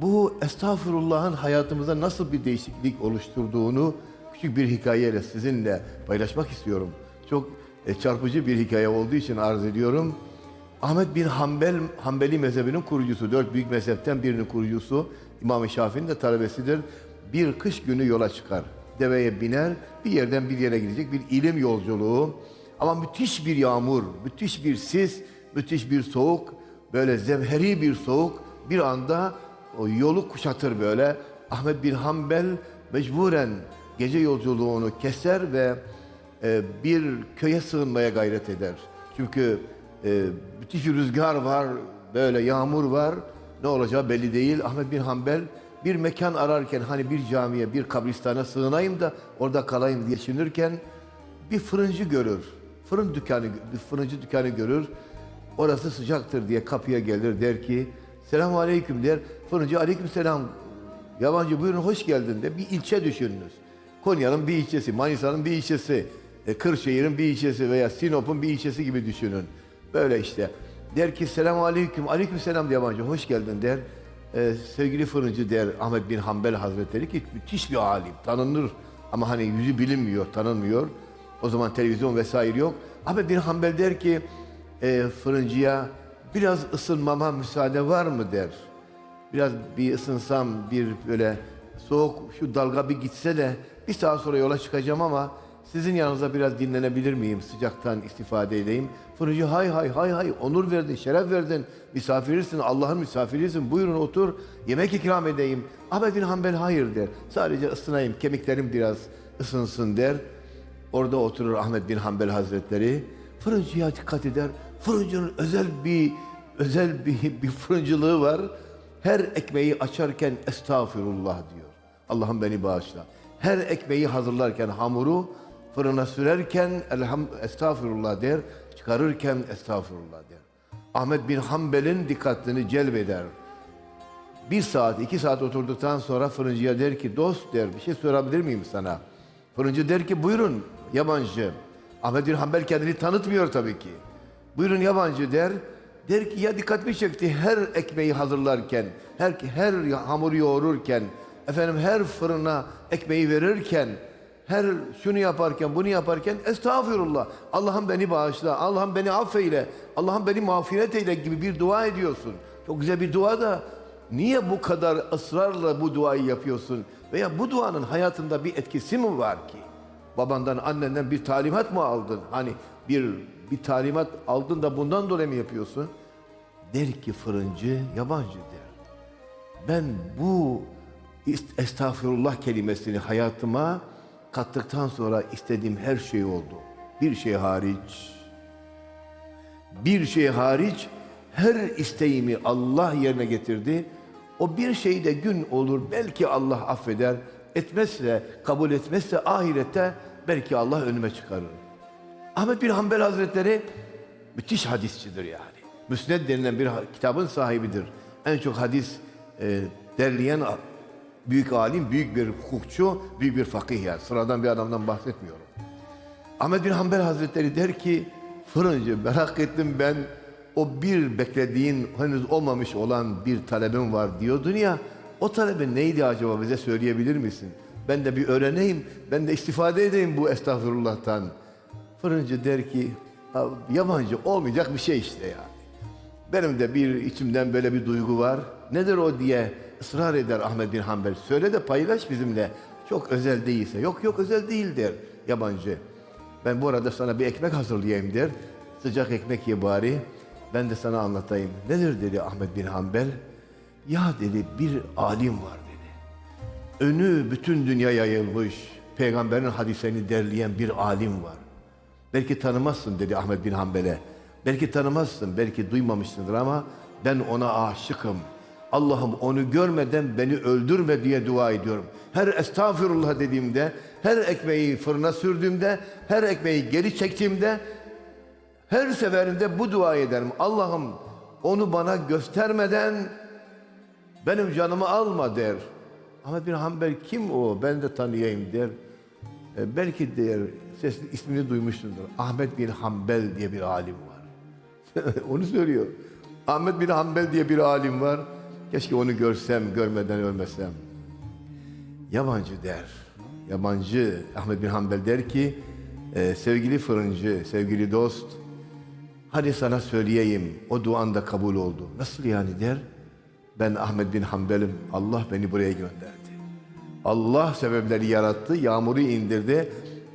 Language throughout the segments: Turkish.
Bu estağfurullahın hayatımıza nasıl bir değişiklik oluşturduğunu küçük bir hikayeyle sizinle paylaşmak istiyorum. Çok e, çarpıcı bir hikaye olduğu için arz ediyorum. Ahmet bin Hanbel, Hanbeli mezhebinin kurucusu, dört büyük mezhepten birinin kurucusu, İmam-ı Şafii'nin de talebesidir. Bir kış günü yola çıkar. Deveye biner, bir yerden bir yere gidecek bir ilim yolculuğu. Ama müthiş bir yağmur, müthiş bir sis, müthiş bir soğuk, böyle zemheri bir soğuk bir anda o yolu kuşatır böyle. Ahmet bin Hanbel mecburen gece yolculuğunu keser ve e, bir köye sığınmaya gayret eder. Çünkü e, müthiş rüzgar var, böyle yağmur var. Ne olacağı belli değil. Ahmet bin Hanbel bir mekan ararken hani bir camiye, bir kabristana sığınayım da orada kalayım diye düşünürken bir fırıncı görür. Fırın dükkanı, bir fırıncı dükkanı görür. Orası sıcaktır diye kapıya gelir der ki selamun aleyküm der. Fırıncı aleyküm selam. Yabancı buyurun hoş geldin de bir ilçe düşününüz. Konya'nın bir ilçesi, Manisa'nın bir ilçesi, e, Kırşehir'in bir ilçesi veya Sinop'un bir ilçesi gibi düşünün. Böyle işte. Der ki selamun aleyküm, aleyküm selam yabancı hoş geldin der. E, sevgili fırıncı der Ahmet bin Hanbel Hazretleri ki müthiş bir alim, tanınır ama hani yüzü bilinmiyor, tanınmıyor. O zaman televizyon vesaire yok. Ahmet bin Hanbel der ki e, fırıncıya biraz ısınmama müsaade var mı der. Biraz bir ısınsam bir böyle soğuk şu dalga bir gitse de bir saat sonra yola çıkacağım ama sizin yanınızda biraz dinlenebilir miyim? Sıcaktan istifade edeyim. Fırıncı hay hay hay hay onur verdin, şeref verdin. Misafirsin, Allah'ın misafirisin. Buyurun otur, yemek ikram edeyim. Ahmet bin Hanbel hayır der. Sadece ısınayım, kemiklerim biraz ısınsın der. Orada oturur Ahmet bin Hanbel Hazretleri. Fırıncıya dikkat eder. Fırıncının özel bir özel bir, bir fırıncılığı var. Her ekmeği açarken estağfirullah diyor. Allah'ım beni bağışla. Her ekmeği hazırlarken hamuru fırına sürerken elham estağfirullah der. Çıkarırken estağfirullah der. Ahmet bin Hanbel'in dikkatini celbeder. Bir saat, iki saat oturduktan sonra fırıncıya der ki dost der bir şey sorabilir miyim sana? Fırıncı der ki buyurun yabancı. Ahmet bin Hanbel kendini tanıtmıyor tabii ki. Buyurun yabancı der. Der ki ya dikkatimi çekti her ekmeği hazırlarken, her, her hamuru yoğururken, efendim her fırına ekmeği verirken, her şunu yaparken, bunu yaparken estağfurullah. Allah'ım beni bağışla, Allah'ım beni affeyle, Allah'ım beni mağfiret eyle gibi bir dua ediyorsun. Çok güzel bir dua da niye bu kadar ısrarla bu duayı yapıyorsun? Veya bu duanın hayatında bir etkisi mi var ki? Babandan, annenden bir talimat mı aldın? Hani bir bir talimat aldın da bundan dolayı mı yapıyorsun? Der ki fırıncı, yabancı der. Ben bu estağfurullah kelimesini hayatıma kattıktan sonra istediğim her şey oldu. Bir şey hariç. Bir şey hariç her isteğimi Allah yerine getirdi. O bir şey de gün olur belki Allah affeder. Etmezse, kabul etmezse ahirette belki Allah önüme çıkarır. Ahmet bin Hanbel Hazretleri müthiş hadisçidir yani. Müsned denilen bir kitabın sahibidir. En çok hadis e, derleyen büyük alim, büyük bir hukukçu, büyük bir fakih yani. Sıradan bir adamdan bahsetmiyorum. Ahmet bin Hanbel Hazretleri der ki fırıncı merak ettim ben o bir beklediğin henüz olmamış olan bir talebim var diyordun ya o talebin neydi acaba bize söyleyebilir misin? Ben de bir öğreneyim, ben de istifade edeyim bu estağfurullah'tan. Fırıncı der ki "Ha, yabancı olmayacak bir şey işte yani. Benim de bir içimden böyle bir duygu var. Nedir o diye ısrar eder Ahmet bin Hanbel. Söyle de paylaş bizimle. Çok özel değilse. Yok yok özel değil der yabancı. Ben bu arada sana bir ekmek hazırlayayım der. Sıcak ekmek ye bari. Ben de sana anlatayım. Nedir dedi Ahmet bin Hanbel. Ya dedi bir alim var dedi. Önü bütün dünya yayılmış. Peygamberin hadislerini derleyen bir alim var. Belki tanımazsın dedi Ahmet bin Hanbel'e. Belki tanımazsın, belki duymamışsındır ama ben ona aşıkım. Allah'ım onu görmeden beni öldürme diye dua ediyorum. Her estağfurullah dediğimde, her ekmeği fırına sürdüğümde, her ekmeği geri çektiğimde, her seferinde bu dua ederim. Allah'ım onu bana göstermeden benim canımı alma der. Ahmet bin Hanbel kim o? Ben de tanıyayım der. E, belki der, ses ismini duymuşsundur. Ahmet bin Hanbel diye bir alim var. Onu söylüyor. Ahmet bin Hanbel diye bir alim var. Keşke onu görsem, görmeden ölmesem. Yabancı der. Yabancı Ahmet bin Hanbel der ki, "E, sevgili fırıncı, sevgili dost, hadi sana söyleyeyim, o duan da kabul oldu. Nasıl yani der? Ben Ahmet bin Hanbel'im, Allah beni buraya gönderdi. Allah sebepleri yarattı, yağmuru indirdi,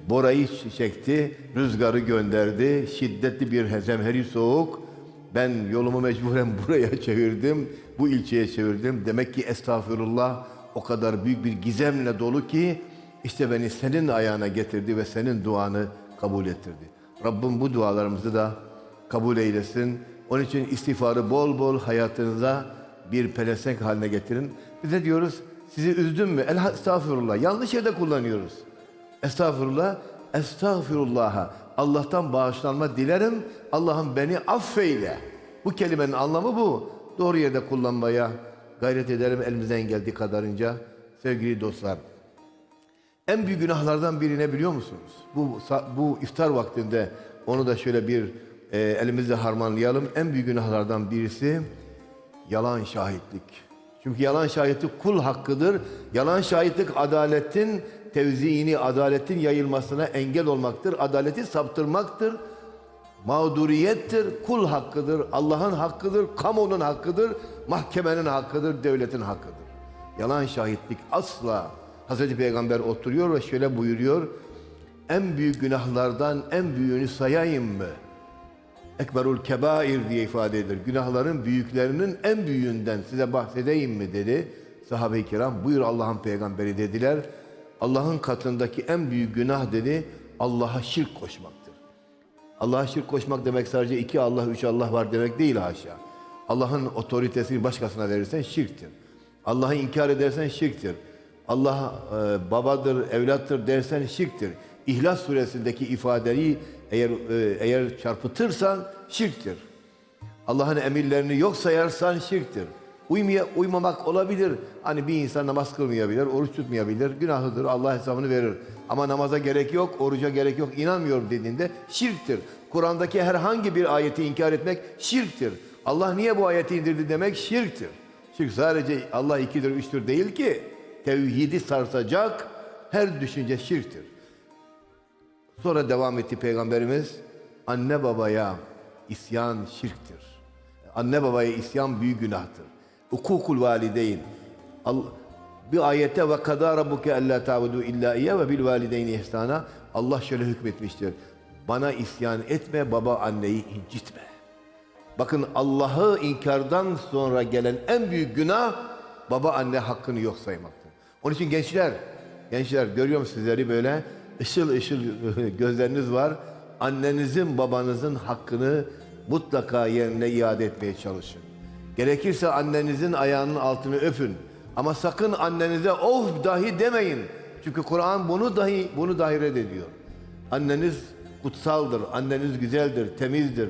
borayı çekti, rüzgarı gönderdi, şiddetli bir zemheri soğuk. Ben yolumu mecburen buraya çevirdim, bu ilçeye çevirdim. Demek ki estağfurullah o kadar büyük bir gizemle dolu ki işte beni senin ayağına getirdi ve senin duanı kabul ettirdi. Rabbim bu dualarımızı da kabul eylesin. Onun için istiğfarı bol bol hayatınıza bir pelesenk haline getirin. Bize diyoruz sizi üzdüm mü? El estağfurullah. Yanlış yerde kullanıyoruz. Estağfurullah. Estağfirullah'a. Allah'tan bağışlanma dilerim. Allah'ım beni affeyle. Bu kelimenin anlamı bu. Doğru yerde kullanmaya gayret edelim elimizden geldiği kadarınca. Sevgili dostlar. En büyük günahlardan biri ne biliyor musunuz? Bu bu iftar vaktinde onu da şöyle bir e, elimizle harmanlayalım. En büyük günahlardan birisi yalan şahitlik. Çünkü yalan şahitlik kul hakkıdır. Yalan şahitlik adaletin tevziini, adaletin yayılmasına engel olmaktır. Adaleti saptırmaktır. Mağduriyettir, kul hakkıdır, Allah'ın hakkıdır, kamunun hakkıdır, mahkemenin hakkıdır, devletin hakkıdır. Yalan şahitlik asla. Hazreti Peygamber oturuyor ve şöyle buyuruyor. En büyük günahlardan en büyüğünü sayayım mı? Ekberul kebair diye ifade edilir. Günahların büyüklerinin en büyüğünden size bahsedeyim mi dedi. Sahabe-i kiram buyur Allah'ın peygamberi dediler. Allah'ın katındaki en büyük günah dedi Allah'a şirk koşmaktır. Allah'a şirk koşmak demek sadece iki Allah, üç Allah var demek değil haşa. Allah'ın otoritesini başkasına verirsen şirktir. Allah'ı inkar edersen şirktir. Allah e, babadır, evlattır dersen şirktir. İhlas suresindeki ifadeyi eğer e, eğer çarpıtırsan şirktir. Allah'ın emirlerini yok sayarsan şirktir. Uymaya, uymamak olabilir. Hani bir insan namaz kılmayabilir, oruç tutmayabilir. Günahıdır, Allah hesabını verir. Ama namaza gerek yok, oruca gerek yok, inanmıyorum dediğinde şirktir. Kur'an'daki herhangi bir ayeti inkar etmek şirktir. Allah niye bu ayeti indirdi demek şirktir. Şirk sadece Allah ikidir, üçtür değil ki. Tevhidi sarsacak her düşünce şirktir. Sonra devam etti Peygamberimiz. Anne babaya isyan şirktir. Anne babaya isyan büyük günahtır. Ukukul valideyn. Bir ayette ve kadâ rabbuke ellâ ta'budu illa iyye ve bil valideyni ihsana. Allah şöyle hükmetmiştir. Bana isyan etme, baba anneyi incitme. Bakın Allah'ı inkardan sonra gelen en büyük günah baba anne hakkını yok saymaktır. Onun için gençler, gençler görüyorum sizleri böyle ışıl ışıl gözleriniz var. Annenizin babanızın hakkını mutlaka yerine iade etmeye çalışın. Gerekirse annenizin ayağının altını öpün. Ama sakın annenize of dahi demeyin. Çünkü Kur'an bunu dahi bunu dahi reddediyor. Anneniz kutsaldır, anneniz güzeldir, temizdir.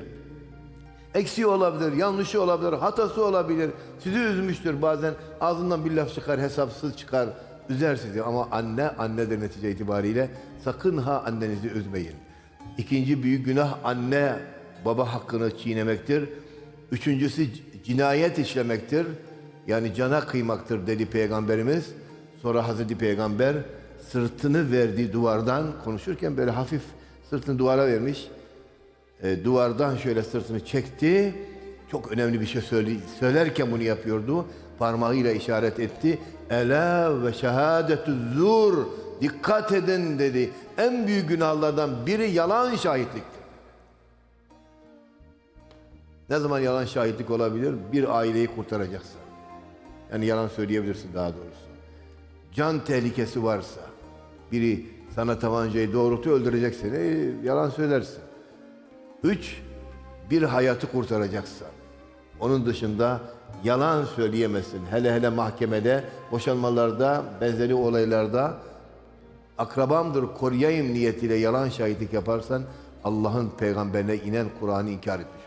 Eksiği olabilir, yanlışı olabilir, hatası olabilir. Sizi üzmüştür bazen. Ağzından bir laf çıkar, hesapsız çıkar. Üzer ama anne annedir netice itibariyle. Sakın ha annenizi üzmeyin. İkinci büyük günah anne baba hakkını çiğnemektir. Üçüncüsü cinayet işlemektir. Yani cana kıymaktır dedi Peygamberimiz. Sonra Hazreti Peygamber sırtını verdiği duvardan konuşurken böyle hafif sırtını duvara vermiş. E, duvardan şöyle sırtını çekti. Çok önemli bir şey söyle, söylerken bunu yapıyordu. Parmağıyla işaret etti. Ela ve şehadetü zur. Dikkat edin dedi. En büyük günahlardan biri yalan şahitliktir. Ne zaman yalan şahitlik olabilir? Bir aileyi kurtaracaksın. Yani yalan söyleyebilirsin daha doğrusu. Can tehlikesi varsa, biri sana tabancayı doğrultuyor öldürecek seni, yalan söylersin. Üç, bir hayatı kurtaracaksın. Onun dışında yalan söyleyemezsin. Hele hele mahkemede, boşanmalarda, benzeri olaylarda akrabamdır koruyayım niyetiyle yalan şahitlik yaparsan Allah'ın peygamberine inen Kur'an'ı inkar etmiş.